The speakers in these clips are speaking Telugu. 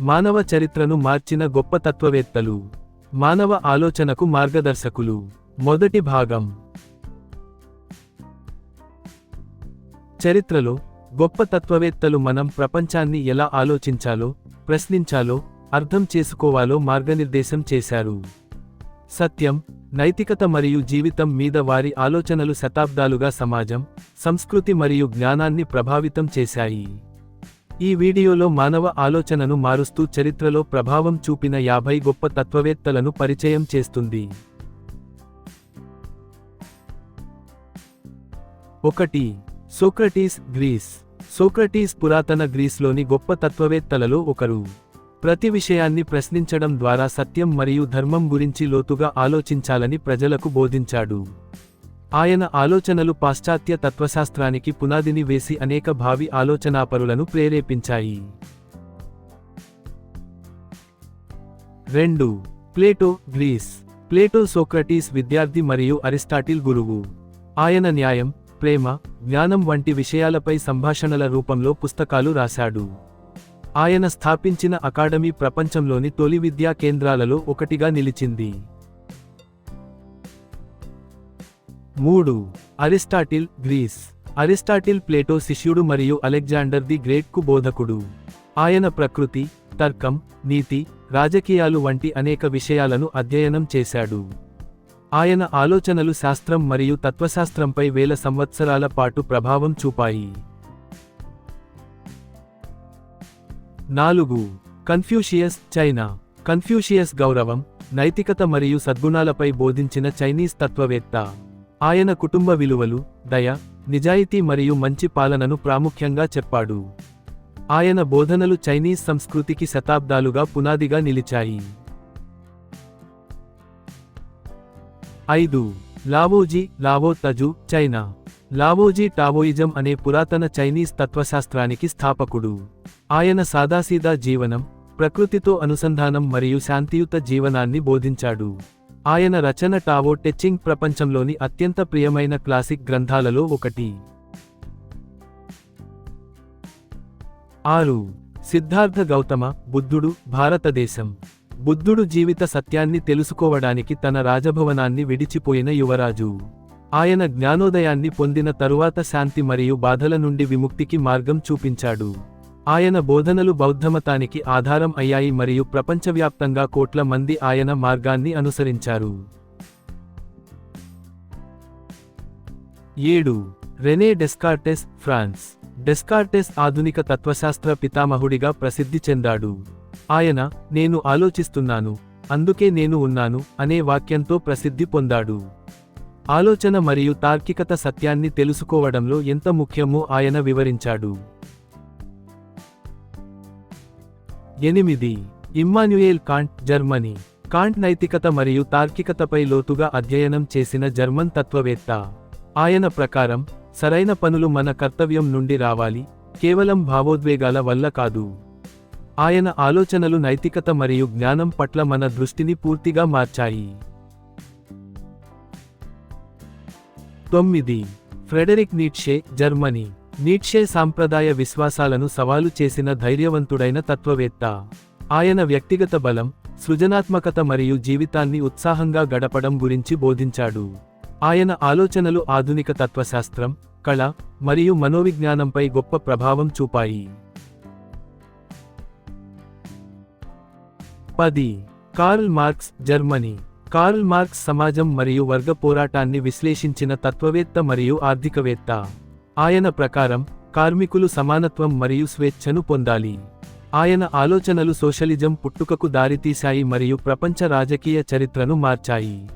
మానవ చరిత్రను మార్చిన గొప్ప తత్వవేత్తలు మానవ ఆలోచనకు మార్గదర్శకులు. మొదటి భాగం. చరిత్రలో గొప్ప తత్వవేత్తలు మనం ప్రపంచాన్ని ఎలా ఆలోచించాలో ప్రశ్నించాలో అర్థం చేసుకోవాలో మార్గనిర్దేశం చేశారు. సత్యం నైతికత మరియు జీవితం మీద వారి ఆలోచనలు శతాబ్దాలుగా సమాజం సంస్కృతి మరియు జ్ఞానాన్ని ప్రభావితం చేశాయి. ఈ వీడియోలో మానవ ఆలోచనను మారుస్తూ చరిత్రలో ప్రభావం చూపిన యాభై గొప్ప తత్వవేత్తలను పరిచయం చేస్తుంది. ఒకటి సోక్రటీస్ గ్రీస్. సోక్రటీస్ పురాతన గ్రీస్లోని గొప్ప తత్వవేత్తలలో ఒకరు. ప్రతి విషయాన్ని ప్రశ్నించడం ద్వారా సత్యం మరియు ధర్మం గురించి లోతుగా ఆలోచించాలని ప్రజలకు బోధించాడు. ఆయన ఆలోచనలు పాశ్చాత్య తత్వశాస్త్రానికి పునాదిని వేసి అనేక భావి ఆలోచనాపరులను ప్రేరేపించాయి. రెండు. Plato grace. ప్లేటో సోక్రటీస్ విద్యార్థి మరియు అరిస్టాటిల్ గురువు. ఆయన న్యాయం ప్రేమ జ్ఞానం వంటి విషయాలపై సంభాషణల రూపంలో పుస్తకాలు రాశాడు. ఆయన స్థాపించిన అకాడమీ ప్రపంచంలోని తొలి విద్యా కేంద్రాలలో ఒకటిగా నిలిచింది. మూడు. Aristotle grace. అరిస్టాటిల్ ప్లేటో శిష్యుడు మరియు అలెగ్జాండర్ ది గ్రేట్కు బోధకుడు. ఆయన ప్రకృతి తర్కం నీతి రాజకీయాలు వంటి అనేక విషయాలను అధ్యయనం చేశాడు. ఆయన ఆలోచనలు శాస్త్రం మరియు తత్వశాస్త్రంపై వేల సంవత్సరాల పాటు ప్రభావం చూపాయి. నాలుగు. Confucius China. కన్ఫ్యూషియస్ గౌరవం నైతికత మరియు సద్గుణాలపై బోధించిన చైనీస్ తత్వవేత్త. ఆయన కుటుంబ విలువలు దయ నిజాయితీ మరియు మంచి పాలనను ప్రాముఖ్యంగా చెప్పాడు. ఆయన బోధనలు చైనీస్ సంస్కృతికి శతాబ్దాలుగా పునాదిగా నిలిచాయి. ఐదు. Laozi Lao Tzu China. Laozi Taoism అనే పురాతన చైనీస్ తత్వశాస్త్రానికి స్థాపకుడు. ఆయన సాదాసీదా జీవనం ప్రకృతితో అనుసంధానం మరియు శాంతియుత జీవనాన్ని బోధించాడు. ఆయన రచన టావో టెచ్చింగ్ ప్రపంచంలోని అత్యంత ప్రియమైన క్లాసిక్ గ్రంథాలలో ఒకటి. ఆరు. సిద్ధార్థ గౌతమ బుద్ధుడు భారతదేశం. బుద్ధుడు జీవిత సత్యాన్ని తెలుసుకోవడానికి తన రాజభవనాన్ని విడిచిపోయిన యువరాజు. ఆయన జ్ఞానోదయాన్ని పొందిన తరువాత శాంతి మరియు బాధల నుండి విముక్తికి మార్గం చూపించాడు. ఆయన బోధనలు బౌద్ధమతానికి ఆధారం అయ్యాయి మరియు ప్రపంచవ్యాప్తంగా కోట్ల మంది ఆయన మార్గాన్ని అనుసరించారు. ఏడు. Rene Descartes France. డెస్కార్టెస్ ఆధునిక తత్వశాస్త్ర పితామహుడిగా ప్రసిద్ధి చెందాడు. ఆయన నేను ఆలోచిస్తున్నాను అందుకే నేను ఉన్నాను అనే వాక్యంతో ప్రసిద్ధి పొందాడు. ఆలోచన మరియు తార్కికత సత్యాన్ని తెలుసుకోవడంలో ఎంత ముఖ్యమో ఆయన వివరించాడు. ఎనిమిది. Emmanuel can't Germany. కాంట్ నైతికత మరియు తార్కికతపై లోతుగా అధ్యయనం చేసిన జర్మన్ తత్వవేత్త. ఆయన ప్రకారం సరైన పనులు మన కర్తవ్యం నుండి రావాలి కేవలం భావోద్వేగాల వల్ల కాదు. ఆయన ఆలోచనలు నైతికత మరియు జ్ఞానం పట్ల మన దృష్టిని పూర్తిగా మార్చాయి. తొమ్మిది. Frederick నీట్షే Germany. నీట్షే సాంప్రదాయ విశ్వాసాలను సవాలు చేసిన ధైర్యవంతుడైన తత్వవేత్త. ఆయన వ్యక్తిగత బలం సృజనాత్మకత మరియు జీవితాన్ని ఉత్సాహంగా గడపడం గురించి బోధించాడు. ఆయన ఆలోచనలు ఆధునిక తత్వశాస్త్రం కళ మరియు మనోవిజ్ఞానంపై గొప్ప ప్రభావం చూపాయి. పది. Karl Marx Germany. Karl Marx సమాజం మరియు వర్గ పోరాటాన్ని విశ్లేషించిన తత్వవేత్త మరియు ఆర్థికవేత్త. ఆయన ప్రకారం కార్మికులు సమానత్వం మరియు స్వేచ్ఛను పొందాలి. ఆయన ఆలోచనలు సోషలిజం పుట్టుకకు దారితీశాయి మరియు ప్రపంచ రాజకీయ చరిత్రను మార్చాయి.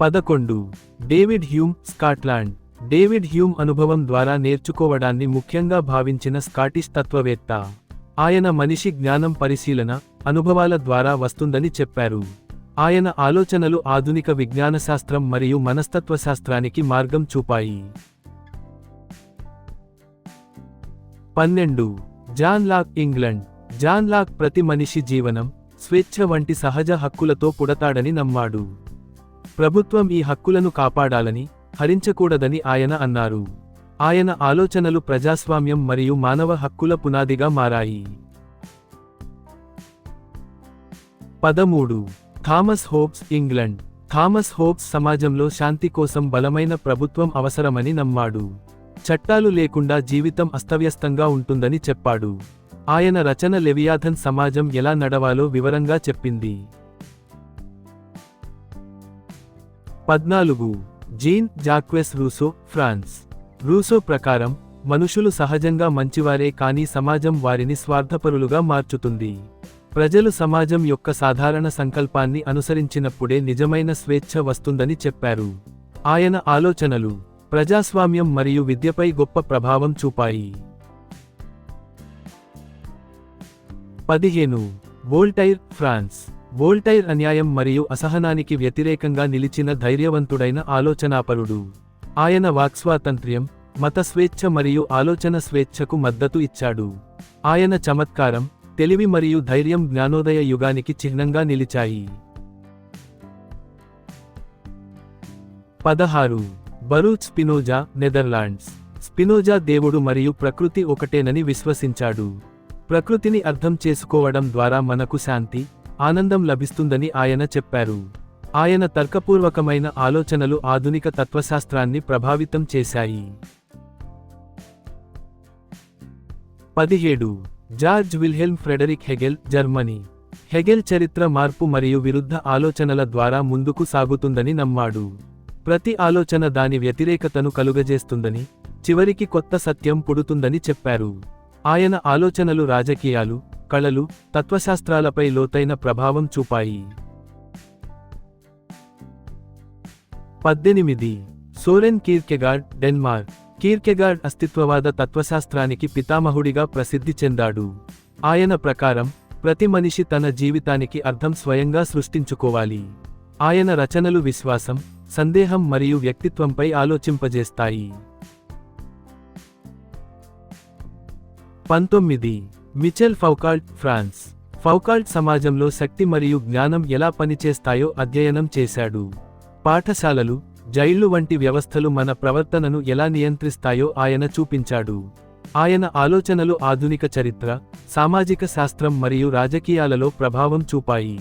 పదకొండు. David Hume Scotland. David Hume అనుభవం ద్వారా నేర్చుకోవడాన్ని ముఖ్యంగా భావించిన స్కాటిష్ తత్వవేత్త. ఆయన మనిషి జ్ఞానం పరిశీలన అనుభవాల ద్వారా వస్తుందని చెప్పారు. ఆయన ఆలోచనలు ఆధునిక విజ్ఞానశాస్త్రం మరియు మనస్తత్వశాస్త్రానికి మార్గం చూపాయి. పన్నెండు. John Locke England. John Locke ప్రతి మనిషి జీవనం స్వేచ్ఛ వంటి సహజ హక్కులతో పుడతాడని నమ్మాడు. ప్రభుత్వం ఈ హక్కులను కాపాడాలని హరించకూడదని ఆయన అన్నారు. ఆయన ఆలోచనలు ప్రజాస్వామ్యం మరియు మానవ హక్కుల పునాదిగా మారాయి. పదమూడు. Thomas Hobbes England. Thomas Hobbes సమాజంలో శాంతి కోసం బలమైన ప్రభుత్వం అవసరమని నమ్మాడు. చట్టాలు లేకుండా జీవితం అస్తవ్యస్తంగా ఉంటుందని చెప్పాడు. ఆయన రచన లెవియాథన్ సమాజం ఎలా నడవాలో వివరంగా చెప్పింది. పద్నాలుగు. Jean Jacques Rousseau France. Rousseau ప్రకారం మనుషులు సహజంగా మంచివారే కానీ సమాజం వారిని స్వార్థపరులుగా మార్చుతుంది. ప్రజలు సమాజం యొక్క సాధారణ సంకల్పాన్ని అనుసరించినప్పుడే నిజమైన స్వేచ్ఛ వస్తుందని చెప్పారు. ఆయన ఆలోచనలు ప్రజాస్వామ్యం మరియు విద్యపై గొప్ప ప్రభావం చూపాయి. పదిహేను. వోల్టైర్ ఫ్రాన్స్. వోల్టైర్ అన్యాయం మరియు అసహనానికి వ్యతిరేకంగా నిలిచిన ధైర్యవంతుడైన ఆలోచనాపరుడు. ఆయన వాక్స్వాతంత్ర్యం మత స్వేచ్ఛ మరియు ఆలోచన స్వేచ్ఛకు మద్దతు ఇచ్చాడు. ఆయన చమత్కారం తెలివి మరియు ధైర్యం జ్ఞానోదయ యుగానికి చిహ్నంగా నిలిచాయి. పదహారు. Baruch Spinoza Netherlands. స్పినోజా దేవుడు మరియు ప్రకృతి ఒకటేనని విశ్వసించాడు. ప్రకృతిని అర్థం చేసుకోవడం ద్వారా మనకు శాంతి ఆనందం లభిస్తుందని ఆయన చెప్పారు. ఆయన తర్కపూర్వకమైన ఆలోచనలు ఆధునిక తత్వశాస్త్రాన్ని ప్రభావితం చేశాయి. పదిహేడు. Georg Wilhelm Friedrich Hegel Germany. Hegel చరిత్ర మార్పు మరియు విరుద్ధ ఆలోచనల ద్వారా ముందుకు సాగుతుందని నమ్మాడు. ప్రతి ఆలోచన దాని వ్యతిరేకతను కలుగజేస్తుందని చివరికి కొత్త సత్యం పుడుతుందని చెప్పారు. ఆయన ఆలోచనలు రాజకీయాలు కళలు తత్వశాస్త్రాలపై లోతైన ప్రభావం చూపాయి. పద్దెనిమిది. సోరెన్ కీర్కెగార్డ్ డెన్మార్క్. కీర్కెగాడ్ అస్తిత్వవాద తత్వశాస్త్రానికి పితామహుడిగా ప్రసిద్ధి చెందాడు. ఆయన ప్రకారం ప్రతి మనిషి తన జీవితానికి అర్థం స్వయంగా సృష్టించుకోవాలి. ఆయన రచనలు విశ్వాసం సందేహం మరియు వ్యక్తిత్వంపై ఆలోచింపజేస్తాయి. పంతొమ్మిది. Mitchell Foucault France. ఫౌకాల్ట్ సమాజంలో శక్తి మరియు జ్ఞానం ఎలా పనిచేస్తాయో అధ్యయనం చేశాడు. పాఠశాలలు జైళ్ళు వంటి వ్యవస్థలు మన ప్రవర్తనను ఎలా నియంత్రిస్తాయో ఆయన చూపించాడు. ఆయన ఆలోచనలు ఆధునిక చరిత్ర సామాజిక శాస్త్రం మరియు రాజకీయాలలో ప్రభావం చూపాయి.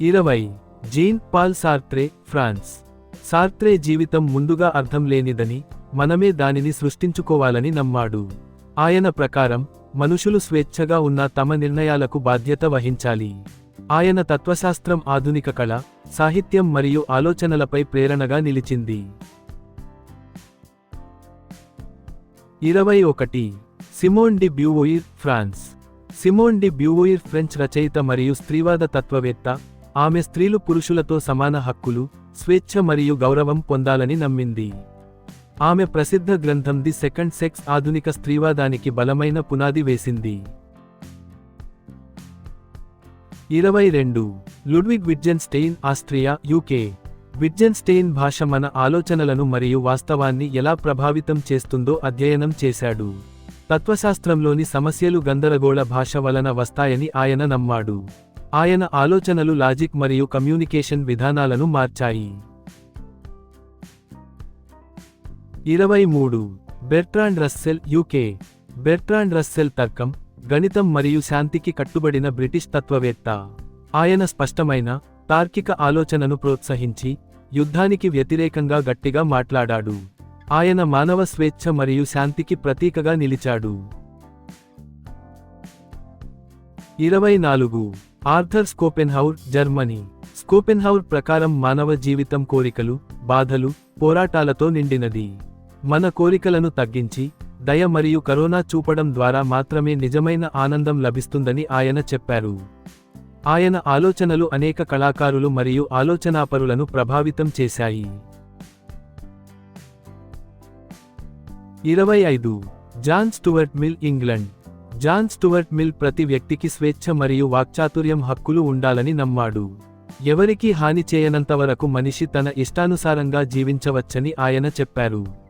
ఇరవై. Jean Paul Sartre France. Sartre జీవితం ముందుగా అర్థం లేనిదని మనమే దానిని సృష్టించుకోవాలని నమ్మాడు. ఆయన ప్రకారం మనుషులు స్వేచ్ఛగా ఉన్న తమ నిర్ణయాలకు బాధ్యత వహించాలి. ఆయన తత్వశాస్త్రం ఆధునిక కళ సాహిత్యం మరియు ఆలోచనలపై ప్రేరణగా నిలిచింది. ఇరవై ఒకటి. Simone de Beauvoir France Simone de Beauvoir French రచయిత మరియు స్త్రీవాద తత్వవేత్త ఆమె స్త్రీలు పురుషులతో సమాన హక్కులు స్వేచ్ఛ మరియు గౌరవం పొందాలని నమ్మింది. ఆమె ప్రసిద్ధ గ్రంథం ది సెకండ్ సెక్స్ ఆధునిక స్త్రీవాదానికి బలమైన పునాది వేసింది. ఇరవై రెండు. Ludwig Wittgenstein Austria UK. Wittgenstein భాష మన ఆలోచనలను మరియు వాస్తవాన్ని ఎలా ప్రభావితం చేస్తుందో అధ్యయనం చేశాడు. తత్వశాస్త్రంలోని సమస్యలు గందరగోళ భాష వలన వస్తాయని ఆయన నమ్మాడు. ఆయన ఆలోచనలు లాజిక్ మరియు కమ్యూనికేషన్ విధానాలను మార్చాయి. ఇరవై మూడు. Bertrand Russell UK. Bertrand Russell తర్కం గణితం మరియు శాంతికి కట్టుబడిన బ్రిటిష్ తత్వవేత్త. ఆయన స్పష్టమైన తార్కిక ఆలోచనను ప్రోత్సహించి యుద్ధానికి వ్యతిరేకంగా గట్టిగా మాట్లాడాడు. ఆయన మానవ స్వేచ్ఛ మరియు శాంతికి ప్రతీకగా నిలిచాడు. ఇరవై నాలుగు ఆర్థర్ స్కోపెన్హౌర్ జర్మనీ. స్కోపెన్హౌర్ ప్రకారం మానవ జీవితం కోరికలు బాధలు పోరాటాలతో నిండినది. మన కోరికలను తగ్గించి దయ మరియు కరోనా చూపడం ద్వారా మాత్రమే నిజమైన ఆనందం లభిస్తుందని ఆయన చెప్పారు. ఆయన ఆలోచనలు అనేక కళాకారులు మరియు ఆలోచనాపరులను ప్రభావితం చేశాయి. ఇరవై ఐదు. John Stuart Mill England. John Stuart Mill ప్రతి వ్యక్తికి స్వేచ్ఛ మరియు వాక్చాతుర్యం హక్కులు ఉండాలని నమ్మాడు. ఎవరికీ హాని చేయనంతవరకు మనిషి తన ఇష్టానుసారంగా జీవించవచ్చని ఆయన చెప్పారు.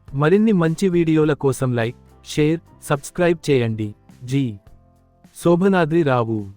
మరిన్ని మంచి వీడియోల కోసం లైక్ షేర్ సబ్స్క్రైబ్ చేయండి. జీ. శోభనాద్రి రావు.